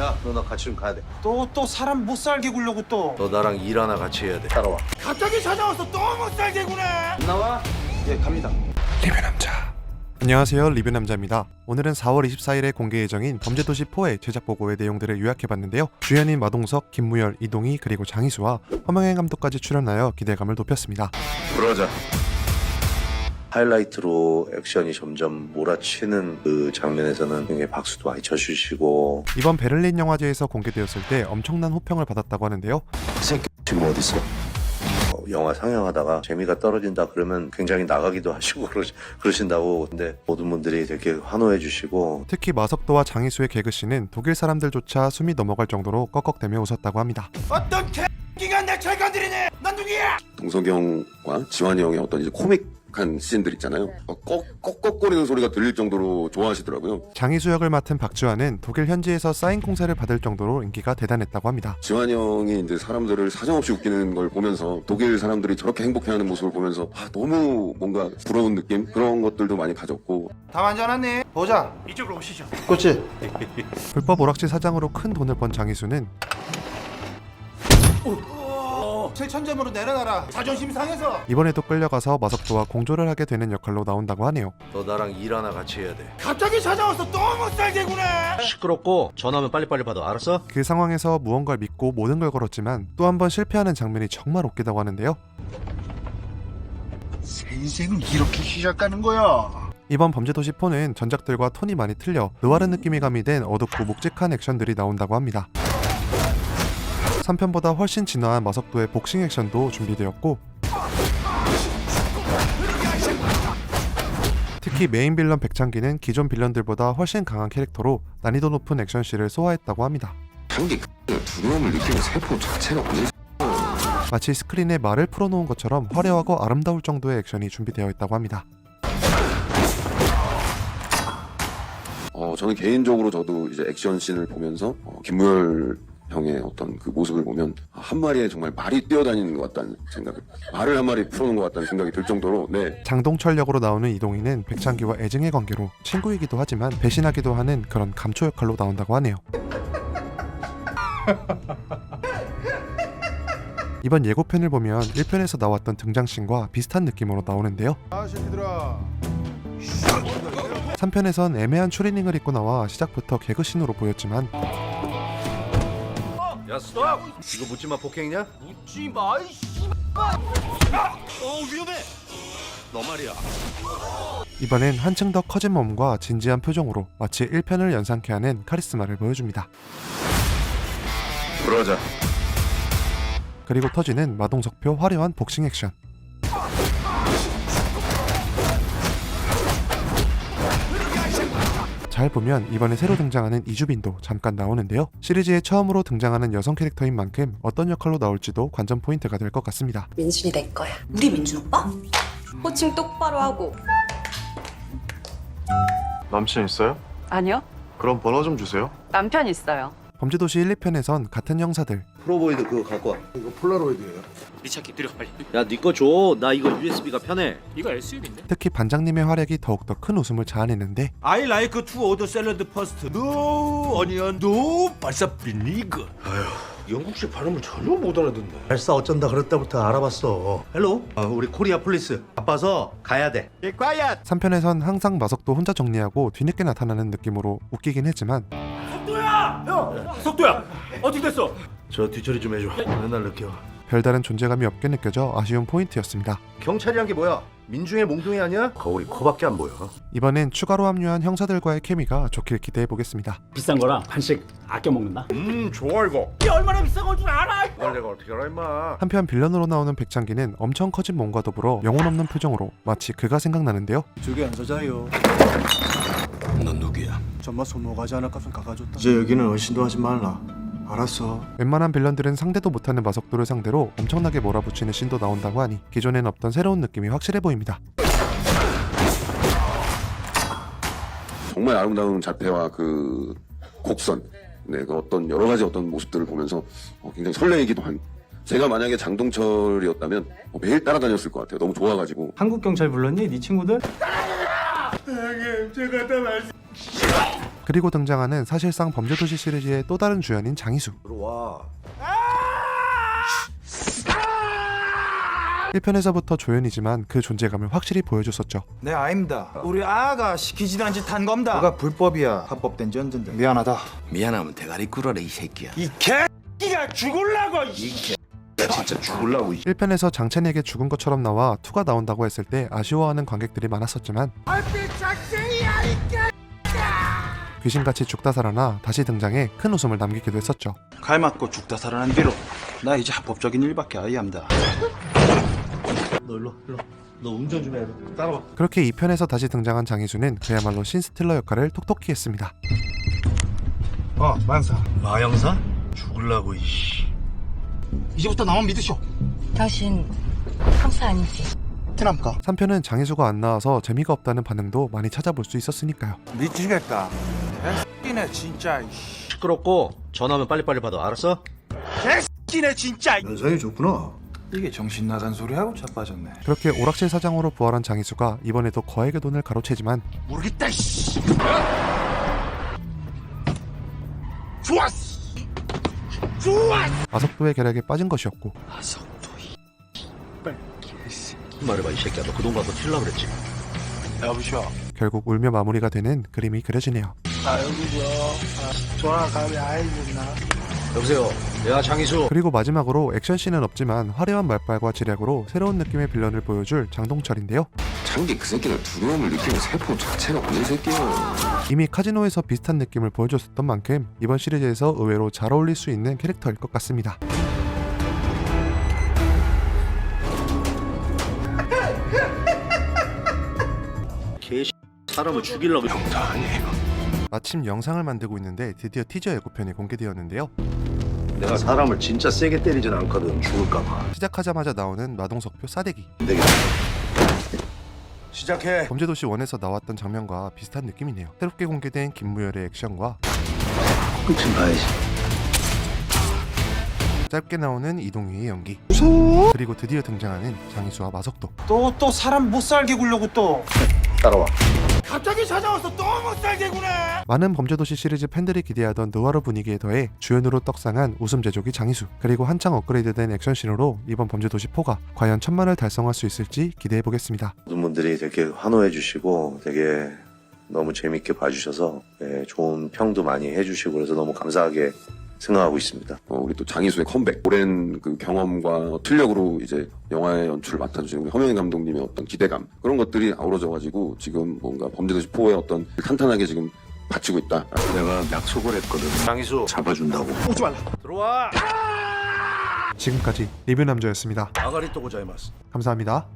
야, 너 나 같이 좀 가야 돼. 또 또 사람 못 살게 굴려고 또 너 나랑 일 하나 같이 해야 돼. 따라와. 갑자기 찾아와서 또 못 살게 구네 나와. 예 갑니다 리뷰 남자. 안녕하세요 리뷰 남자입니다. 오늘은 4월 24일에 공개 예정인 범죄도시 4의 제작 보고의 내용들을 요약해봤는데요. 주연인 마동석, 김무열, 이동희 그리고 장희수와 허명행 감독까지 출연하여 기대감을 높였습니다. 그러자. 하이라이트로 액션이 점점 몰아치는 그 장면에서는 굉장히 박수도 많이 쳐주시고 이번 베를린 영화제에서 공개되었을 때 엄청난 호평을 받았다고 하는데요. 새끼 지금 어디 있어? 어, 영화 상영하다가 재미가 떨어진다 그러면 굉장히 나가기도 하시고 그러, 그러신다고 근데 모든 분들이 되게 환호해 주시고 특히 마석도와 장희수의 개그씬은 독일 사람들조차 숨이 넘어갈 정도로 꺽꺽대며 웃었다고 합니다. 어떤 개기가 내 철간들이네 난 누구야 동석이 형과 지환이 형의 어떤 이제 코믹 한 씬들 있잖아요. 어, 꺽, 꺽꺽거리는 소리가 들릴 정도로 좋아하시더라고요. 장희수 역을 맡은 박주환은 독일 현지에서 사인 공세를 받을 정도로 인기가 대단했다고 합니다. 지환이 형이 이제 사람들을 사정없이 웃기는 걸 보면서 독일 사람들이 저렇게 행복해하는 모습을 보면서 아, 너무 뭔가 부러운 느낌? 그런 것들도 많이 가졌고. 다 만져놨네 보자. 이쪽으로 오시죠. 그렇지. 불법 오락실 사장으로 큰 돈을 번 장희수는 7천점으로 내려놔라 자존심 상해서 이번에도 끌려가서 마석도와 공조를 하게 되는 역할로 나온다고 하네요. 너 나랑 일 하나 같이 해야 돼 갑자기 찾아와서 또 못 살게 구네 시끄럽고 전화면 빨리빨리 받아 알았어? 그 상황에서 무언가를 믿고 모든 걸 걸었지만 또 한 번 실패하는 장면이 정말 웃기다고 하는데요. 새 인생을 이렇게 시작하는 거야. 이번 범죄도시 4는 전작들과 톤이 많이 틀려 느와르 느낌이 가미된 어둡고 묵직한 액션들이 나온다고 합니다. 3편보다 훨씬 진화한 마석도의 복싱 액션도 준비되었고 특히 메인 빌런 백창기는 기존 빌런들보다 훨씬 강한 캐릭터로 난이도 높은 액션씬을 소화했다고 합니다. 한개 두려움을 느끼는 세포 자체가 마치 스크린에 말을 풀어놓은 것처럼 화려하고 아름다울 정도의 액션이 준비되어 있다고 합니다. 어, 저는 개인적으로 저도 이제 액션 씬을 보면서 어, 김무열 형의 어떤 그 모습을 보면 한 마리에 정말 말이 뛰어다니는 것 같다는 생각, 말을 한 마리 풀어놓은 것 같다는 생각이 들 정도로 네 장동철 역으로 나오는 이동희는 백창기와 애증의 관계로 친구이기도 하지만 배신하기도 하는 그런 감초 역할로 나온다고 하네요. 이번 예고편을 보면 1편에서 나왔던 등장씬과 비슷한 느낌으로 나오는데요. 아, 새끼들아. 3편에선 애매한 추리닝을 입고 나와 시작부터 개그씬으로 보였지만 야 스톱! 이거 묻지마 폭행이냐? 묻지 마 이씨 어 위험해 너 말이야 이번엔 한층 더 커진 몸과 진지한 표정으로 마치 1편을 연상케 하는 카리스마를 보여줍니다. 그러자 그리고 터지는 마동석표 화려한 복싱 액션. 잘 보면 이번에 새로 등장하는 이주빈도 잠깐 나오는데요. 시리즈에 처음으로 등장하는 여성 캐릭터인 만큼 어떤 역할로 나올지도 관전 포인트가 될 것 같습니다. 민준이 내 거야. 우리 민준 오빠? 호칭 똑바로 하고. 남친 있어요? 아니요. 그럼 번호 좀 주세요. 남편 있어요. 범죄도시 1, 2편에선 같은 형사들, 프로보이드 그거 갖고 와 이거 폴라로이드예요. 미차키 들여 빨리 야니거줘 나 이거 USB가 편해 이거 SUV인데 특히 반장님의 활약이 더욱더 큰 웃음을 자아내는데 I like to order salad first No onion No 발사 비니거 영국식 발음을 전혀 못 알아듣네. 발사 어쩐다 그랬다부터 알아봤어. 헬로? 아, 우리 코리아 폴리스. 바빠서 가야 돼. 3편에선 항상 마석도 혼자 정리하고 뒤늦게 나타나는 느낌으로 웃기긴 했지만 속도야 어떻게 됐어 저 뒤처리 좀 해줘. 맨날 느껴. 별다른 존재감이 없게 느껴져 아쉬운 포인트였습니다. 경찰이란 게 뭐야? 민중의 몽둥이 아니야? 거울이 코밖에 안 보여. 이번엔 추가로 합류한 형사들과의 케미가 좋길 기대해 보겠습니다. 비싼 거랑 한식 아껴 먹는다. 음, 좋아 이거. 이게 얼마나 비싼 건 줄 알아 이걸 내가 어떻게 알아 임마. 한편 빌런으로 나오는 백창기는 엄청 커진 몸과 더불어 영혼 없는 표정으로 마치 그가 생각나는데요. 저기 안 서자요. 넌 누구야? 정말 손모가지 하나 값은 가가줬다. 이제 여기는 의심도 하지 말라. 알았어. 웬만한 빌런들은 상대도 못하는 마석도를 상대로 엄청나게 몰아붙이는 씬도 나온다고 하니 기존엔 없던 새로운 느낌이 확실해 보입니다. 정말 아름다운 자태와 그 곡선, 네, 그 어떤 여러 가지 어떤 모습들을 보면서 어, 굉장히 설레이기도 한. 제가 만약에 장동철이었다면 어, 매일 따라다녔을 것 같아요. 너무 좋아가지고. 한국 경찰 불렀니? 네 친구들? 그리고 등장하는 사실상 범죄도시 시리즈의 또 다른 주연인 장희수. 들어와. 1편에서부터 조연이지만 그 존재감을 확실히 보여줬었죠. 네 아닙니다. 우리 아가 시키지도 않은 짓한 겁니다. 뭐가 불법이야? 합법된 지 언젠데 미안하다. 미안하면 대가리 꿇어라 이 새끼야. 이 개끼가 죽을라고 진짜 죽을라고 1편에서 장첸에게 죽은 것처럼 나와 2가 나온다고 했을 때 아쉬워하는 관객들이 많았었지만 귀신같이 죽다 살아나 다시 등장해 큰 웃음을 남기기도 했었죠. 칼 맞고 죽다 살아난 뒤로 나 이제 합법적인 일밖에 아이합니다 너 일로 일로. 너 운전 좀 해. 따라와. 그렇게 2편에서 다시 등장한 장희수는 그야말로 신스틸러 역할을 톡톡히 했습니다. 어 만사 마영사? 죽을라고 이씨. 이제부터 나만 믿으쇼 당신 형사 아니지? 티남까 3편은 장희수가 안 나와서 재미가 없다는 반응도 많이 찾아볼 수 있었으니까요. 미치겠다 개끼네 진짜 시끄럽고 전화하면 빨리빨리 받아. 알았어? 개끼네 진짜 연상이 좋구나. 이게 정신 나간 소리하고 자빠졌네 그렇게 오락실 사장으로 부활한 장희수가 이번에도 거액의 돈을 가로채지만 모르겠다 씨 좋았어 마석도의 계략에 빠진 것이었고 말해봐 이 새끼야. 너 그 돈 갖고 튀려고 그랬지? 여보쇼 결국 울며 마무리가 되는 그림이 그려지네요. 아 여기죠 전화 가면 아이겠나 여보세요. 내가 장희수. 그리고 마지막으로 액션씬은 없지만 화려한 말빨과 지략으로 새로운 느낌의 빌런을 보여줄 장동철인데요. 장기 그 새끼는 두려움을 느끼는 세포 자체가 없는 새끼야. 이미 카지노에서 비슷한 느낌을 보여줬었던 만큼 이번 시리즈에서 의외로 잘 어울릴 수 있는 캐릭터일 것 같습니다. 사람을 죽이려고. 마침 영상을 만들고 있는데 드디어 티저 예고편이 공개되었는데요. 내가 사람을 진짜 세게 때리진 않거든 죽을까봐 시작하자마자 나오는 마동석표 싸대기. 시작해 범죄도시 1에서 나왔던 장면과 비슷한 느낌이네요. 새롭게 공개된 김무열의 액션과 끝은 봐야지 짧게 나오는 이동희의 연기. 그리고 드디어 등장하는 장희수와 마석도. 또 또 사람 못 살게 굴려고 또 따라와 갑자기 찾아와서 또 못 살게 구네 많은 범죄도시 시리즈 팬들이 기대하던 느와르 분위기에 더해 주연으로 떡상한 웃음 제조기 장희수 그리고 한창 업그레이드된 액션씬으로 이번 범죄도시 4가 과연 천만을 달성할 수 있을지 기대해 보겠습니다. 모든 분들이 되게 환호해 주시고 되게 너무 재밌게 봐주셔서 네, 좋은 평도 많이 해주시고 그래서 너무 감사하게 생각하고 있습니다. 어, 우리 또 장희수의 컴백, 오랜 그 경험과 틀력으로 이제 영화의 연출을 맡아주신 우리 허명희 감독님의 어떤 기대감 그런 것들이 아우러져가지고 지금 뭔가 범죄도시 4의 어떤 탄탄하게 지금 받치고 있다. 내가 약속을 했거든. 장희수. 잡아준다고. 오지 말라 들어와. 지금까지 리뷰 남자였습니다. 아가리 또 고자이마스. 감사합니다.